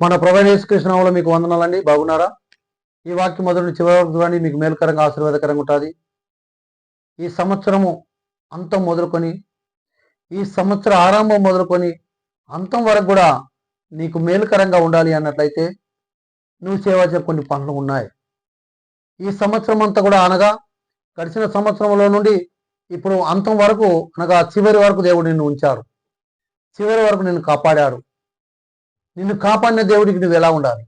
మన కృష్ణంలో మీకు వందనాలండి. బాగున్నారా? ఈ వాక్యం మొదటి చివరి వరకు చూడండి. మీకు మేలుకరంగా ఆశీర్వాదకరంగా ఉంటుంది. ఈ సంవత్సరము అంతం మొదలుకొని ఈ సంవత్సర ఆరంభం మొదలుకొని అంతం వరకు కూడా నీకు మేలుకరంగా ఉండాలి అన్నట్లయితే నువ్వు చేయవలసిన కొన్ని పనులు ఉన్నాయి. ఈ సంవత్సరం అంతా కూడా అనగా గడిచిన సంవత్సరంలో నుండి ఇప్పుడు అంతం వరకు అనగా చివరి వరకు దేవుడు నిన్ను ఉంచారు. చివరి వరకు నిన్ను కాపాడాడు నిన్ను కాపాడిన దేవుడికి నువ్వు ఎలా ఉండాలి?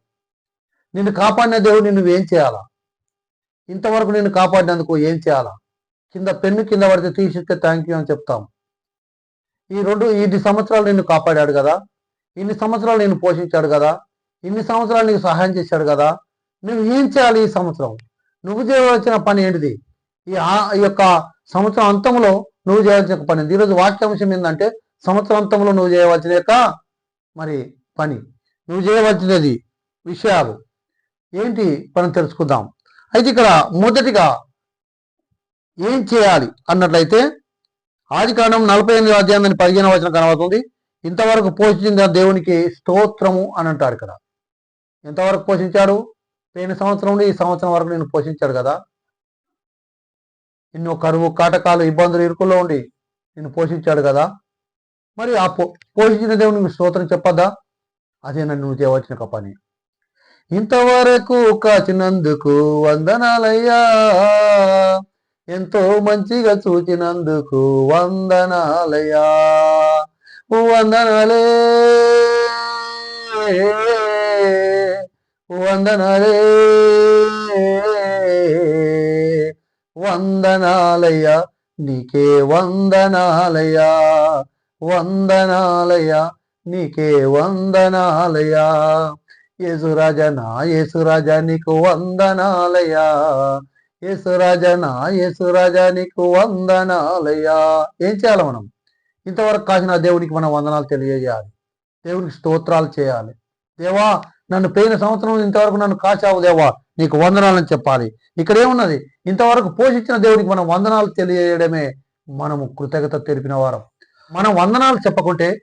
నిన్ను కాపాడిన దేవుడిని నువ్వేం చేయాలా? ఇంతవరకు నిన్ను కాపాడినందుకు ఏం చేయాలా? కింద పెన్ను కింద పడితే తీసిస్తే థ్యాంక్ యూ అని చెప్తాం ఈ రెండు ఇన్ని సంవత్సరాలు నిన్ను కాపాడాడు కదా? ఇన్ని సంవత్సరాలు నేను పోషించాడు కదా? ఇన్ని సంవత్సరాలు నీకు సహాయం చేశాడు కదా? నువ్వు ఏం చేయాలి ఈ సంవత్సరం? నువ్వు చేయవలసిన పని ఏంటిది? ఈ ఈ యొక్క సంవత్సరం అంతంలో నువ్వు చేయవలసిన పని ఈరోజు వాక్యాంశం ఏంటంటే సంవత్సరం అంతంలో నువ్వు చేయవలసిన యొక్క మరి పని. నువ్వు చేయవలసినది విషయాలు. ఏంటి మనం తెలుసుకుందాం. అయితే ఇక్కడ మొదటిగా ఏం చేయాలి అన్నట్లయితే ఆది కాండం నలభై ఎనిమిది అధ్యాయం అని పదిహేను వచనం కనబడుతుంది. ఇంతవరకు పోషించిన దేవునికి స్తోత్రము అని అంటారు ఇక్కడ. ఎంతవరకు పోషించాడు? పోయిన సంవత్సరం నుండి ఈ సంవత్సరం వరకు నేను పోషించాడు కదా. ఎన్నో కరువు కాటకాలు ఇబ్బందులు ఇరుకుల్లో ఉండి నేను పోషించాడు కదా. మరి ఆ పో పోషించిన దేవునికి స్తోత్రం చెప్పద్దా? అదే నన్ను నువ్వు చేయవలసిన పని ఇంతవరకు కాచినందుకు వందనాలయ్యా. ఎంతో మంచిగా చూచినందుకు వందనాలయ్యా. వందనాలే. వందనాలే. వందనాలయ్యా. నీకే వందనాలయ్యా. వందనాలయ్యా. నీకే వందనాలయా యేసురాజ నా యేసురాజ నీకు వందనాలయా యేసురాజ నా యేసురాజ నీకు వందనాలయా ఏం చేయాలి మనం? ఇంతవరకు కాసిన దేవునికి మనం వందనాలు తెలియజేయాలి. దేవునికి స్తోత్రాలు చేయాలి. దేవా నన్ను పోయిన సంవత్సరం ఇంతవరకు నన్ను కాచావు దేవా నీకు వందనాలని చెప్పాలి. ఇక్కడ ఏమున్నది? ఇంతవరకు పోషించిన దేవునికి మనం వందనాలు తెలియజేయడమే మనము కృతజ్ఞత తెలిపిన వారం. మనం వందనాలు చెప్పకుంటే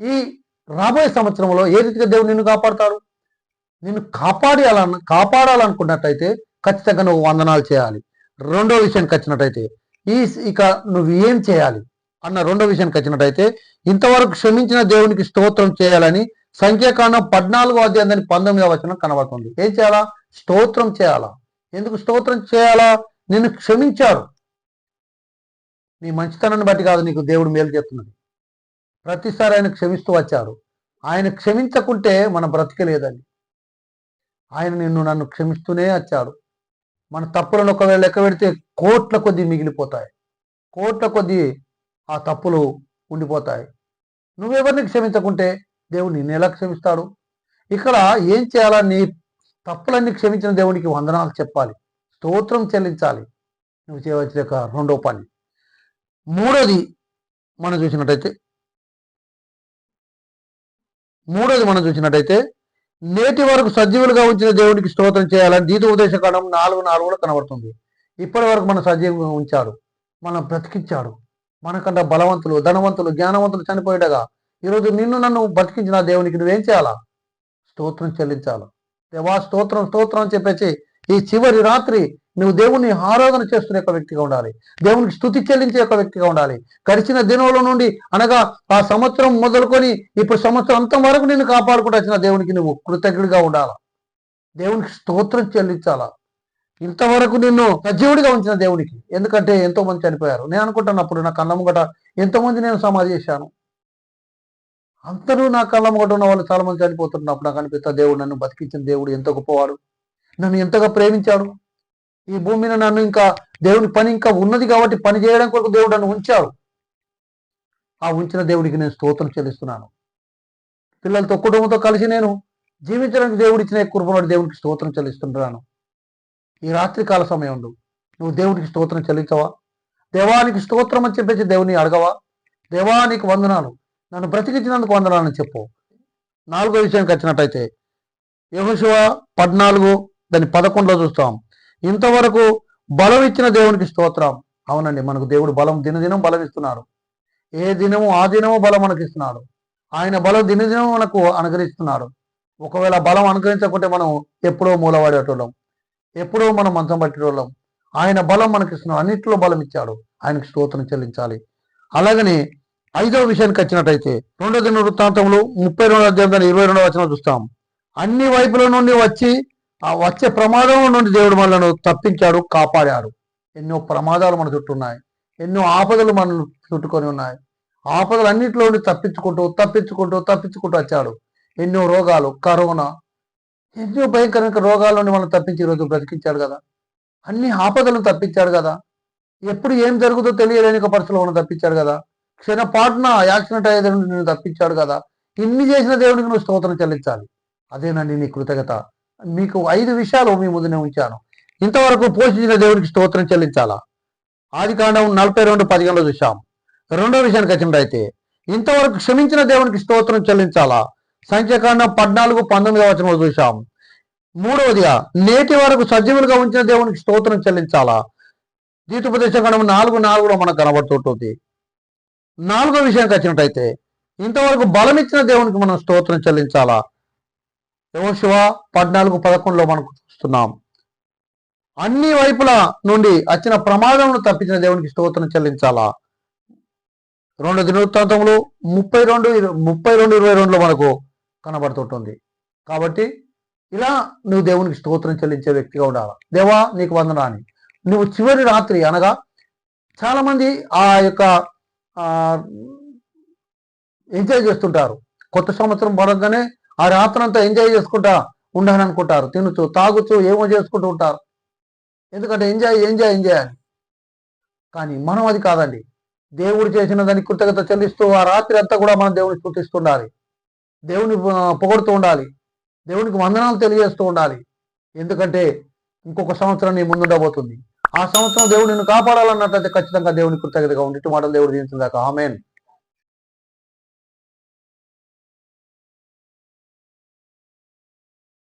ఈ రాబోయే సంవత్సరంలో ఏ రీతిగా దేవుడు నిన్ను కాపాడతాడు? నిన్ను కాపాడాలన్న కాపాడాలనుకున్నట్టయితే ఖచ్చితంగా నువ్వు వందనాలు చేయాలి. రెండో విషయానికి వచ్చినట్టయితే ఈ ఇక నువ్వు ఏం చేయాలి? అన్న రెండో విషయానికి వచ్చినట్టయితే ఇంతవరకు క్షమించిన దేవునికి స్తోత్రం చేయాలని సంఖ్యాకాండం పద్నాలుగో అధ్యాయం దాని పంతొమ్మిదవ వచనం కనబడుతుంది. ఏం చేయాలా? స్తోత్రం చేయాలా? ఎందుకు స్తోత్రం చేయాలా? నిన్ను క్షమించాడు నీ మంచితనాన్ని బట్టి కాదు నీకు దేవుడు మేలు చేస్తున్నది. ప్రతిసారి ఆయన క్షమిస్తూ వచ్చారు. ఆయన క్షమించకుంటే మన బ్రతికలేదండి. ఆయన నిన్ను నన్ను క్షమిస్తూనే వచ్చాడు. మన తప్పులను ఒకవేళ లెక్క పెడితే కోట్ల కొద్దీ మిగిలిపోతాయి. కోట్ల కొద్దీ ఆ తప్పులు ఉండిపోతాయి. నువ్వెవరిని క్షమించకుంటే దేవుడు నిన్ను ఎలా క్షమిస్తాడు? ఇక్కడ ఏం చేయాలా? నీ తప్పులన్నీ క్షమించిన దేవునికి వందనాలు చెప్పాలి. స్తోత్రం చెల్లించాలి. నువ్వు చేయవలసిన యొక్క రెండో పని. మూడోది మనం చూసినట్టయితే మూడోది మనం చూసినట్టయితే నేటి వరకు సజీవులుగా ఉంచిన దేవునికి స్తోత్రం చేయాలని దీత ఉపదేశకాండం నాలుగు నాలుగు కనబడుతుంది. ఇప్పటి వరకు మనం సజీవంగా ఉంచాడు మనం బ్రతికించాడు. మనకంట బలవంతులు ధనవంతులు జ్ఞానవంతులు చనిపోయేటగా ఈరోజు నిన్ను నన్ను బతికించిన దేవునికి నువ్వేం చేయాలా? స్తోత్రం చెల్లించాలా. దేవా స్తోత్రం స్తోత్రం అని చెప్పేసి ఈ చివరి రాత్రి నువ్వు దేవుణ్ణి ఆరాధన చేస్తున్న యొక్క వ్యక్తిగా ఉండాలి. దేవునికి స్థుతి చెల్లించే యొక్క వ్యక్తిగా ఉండాలి. గడిచిన దినంలో నుండి అనగా ఆ సంవత్సరం మొదలుకొని ఇప్పుడు సంవత్సరం అంతం వరకు నిన్ను కాపాడుకుంటూ వచ్చిన దేవునికి నువ్వు కృతజ్ఞుడిగా ఉండాలా. దేవునికి స్తోత్రం చెల్లించాలా. ఇంతవరకు నిన్ను సజీవుడిగా ఉంచిన దేవునికి. ఎందుకంటే ఎంతో మంది చనిపోయారు. నేను అనుకుంటున్నప్పుడు నా కళ్ళ ముంగట ఎంతోమంది నేను సమాధి చేశాను. అందరూ నా కళ్ళ ముంగట ఉన్న వాళ్ళు చాలా మంది చనిపోతున్నప్పుడు నాకు అనిపిస్తా దేవుడు నన్ను బతికించిన దేవుడు ఎంత గొప్పవాడు. నన్ను ఎంతగా ప్రేమించాడు? ఈ భూమి మీద నన్ను ఇంకా దేవుని పని ఇంకా ఉన్నది కాబట్టి పని చేయడం కొరకు దేవుడు నన్ను ఉంచాడు. ఆ ఉంచిన దేవుడికి నేను స్తోత్రం చెల్లిస్తున్నాను. పిల్లలతో కుటుంబంతో కలిసి నేను జీవించడానికి దేవుడు ఇచ్చిన కృపణ దేవునికి స్తోత్రం చెల్లిస్తుంటున్నాను ఈ రాత్రి కాల సమయంలో నువ్వు దేవునికి స్తోత్రం చెల్లించవా? దేవానికి స్తోత్రం అని చెప్పేసి దేవుని అడగవా? దేవానికి వందనాలు. నన్ను బ్రతికించినందుకు వందనాలని చెప్పు. నాలుగో విషయానికి వచ్చినట్టయితే యహోశివ పద్నాలుగు దాన్ని పదకొండులో చూస్తాం. ఇంతవరకు బలం ఇచ్చిన దేవునికి స్తోత్రం. అవునండి మనకు దేవుడు బలం దినదినం బలం ఇస్తున్నారు ఏ దినము ఆ దినము బలం మనకి ఇస్తున్నాడు ఆయన బలం దినదినం మనకు అనుగ్రహిస్తున్నాడు. ఒకవేళ బలం అనుగ్రహించకుంటే మనం ఎప్పుడో మూలవాడేటోళ్ళం. ఎప్పుడో మనం మంచం పట్టేటోళ్ళం. ఆయన బలం మనకి ఇస్తున్నాడు అన్నింటిలో బలం ఇచ్చాడు. ఆయనకు స్తోత్రం చెల్లించాలి. అలాగని ఐదవ విషయానికి వచ్చినట్టయితే రెండో దిన వృత్తాంతంలో ముప్పై రెండో అధ్యాయం ఇరవై రెండవ వచనం చూస్తాం. అన్ని వైపుల నుండి వచ్చి ఆ వచ్చే ప్రమాదం నుండి దేవుడు మనలను తప్పించాడు కాపాడాడు ఎన్నో ప్రమాదాలు మన చుట్టూ ఉన్నాయి. ఎన్నో ఆపదలు మనల్ని చుట్టుకొని ఉన్నాయి. ఆపదలు అన్నింటిలో తప్పించుకుంటూ తప్పించుకుంటూ తప్పించుకుంటూ వచ్చాడు. ఎన్నో రోగాలు కరోనా ఎన్నో భయంకరమైన రోగాల నుండి మనం తప్పించి ఈరోజు బ్రతికించాడు కదా. అన్ని ఆపదలను తప్పించాడు కదా. ఎప్పుడు ఏం జరుగుతుందో తెలియలేని ఒక పరిస్థితిలో మనం తప్పించాడు కదా. క్షణపాటున యాక్సిడెంట్ అయ్యేది నుండి నేను తప్పించాడు కదా. ఇన్ని చేసిన దేవునికి నువ్వు స్తోత్రం చెల్లించాలి. అదేనండి నీ కృతజ్ఞత. మీకు ఐదు విషయాలు మీ ముందునే ఉంచాను. ఇంతవరకు పోషించిన దేవునికి స్తోత్రం చెల్లించాలా? ఆది కాండం నలభై రెండు పదిహేనులో చూసాం రెండో విషయానికి వచ్చినట్టయితే ఇంతవరకు క్షమించిన దేవునికి స్తోత్రం చెల్లించాలా? సంఖ్యాకాండం పద్నాలుగు పంతొమ్మిదవ వచనంలో చూసాం మూడవదిగా నేటి వరకు సజీవులుగా ఉంచిన దేవునికి స్తోత్రం చెల్లించాలా? ద్వితోపదేశకాండం నాలుగు నాలుగులో మనకు కనబడుతుంటుంది. నాలుగో విషయానికి వచ్చినట్టయితే ఇంతవరకు బలమిచ్చిన దేవునికి మనం స్తోత్రం చెల్లించాలా? శివ పద్నాలుగు పదకొండులో మనకు చూస్తున్నాం. అన్ని వైపుల నుండి వచ్చిన ప్రమాదమును తప్పించిన దేవునికి స్తోత్రం చెల్లించాలా? రెండు దినవృత్తాంతములు ముప్పై రెండు ముప్పై రెండు ఇరవై రెండులో మనకు కనబడుతుంటుంది. కాబట్టి ఇలా నువ్వు దేవునికి స్తోత్రం చెల్లించే వ్యక్తిగా ఉండాలి? దేవా నీకు వందనాన్ని నువ్వు చివరి రాత్రి అనగా చాలామంది ఆ యొక్క ఎంజాయ్ చేస్తుంటారు. కొత్త సంవత్సరం పడగానే ఆ రాత్రంతా ఎంజాయ్ చేసుకుంటా ఉండాలని అనుకుంటారు తినుచు తాగుచు ఏమో చేసుకుంటూ ఉంటారు. ఎందుకంటే ఎంజాయ్ ఎంజాయ్ ఎంజాయ్ అని. కానీ మనం అది కాదండి. దేవుడు చేసిన దానికి కృతజ్ఞత చెల్లిస్తూ ఆ రాత్రి అంతా కూడా మనం దేవుని స్థుతిస్తుండాలి దేవుని పొగడుతూ ఉండాలి. దేవునికి వందనాలు తెలియజేస్తూ ఉండాలి. ఎందుకంటే ఇంకొక సంవత్సరం నీ ముందుండబోతుంది ఆ సంవత్సరం దేవుడు నిన్ను కాపాడాలన్నట్లయితే ఖచ్చితంగా దేవుని కృతజ్ఞతగా ఉండి మాటలు దేవుడు దీనిందాక ఆమెన్.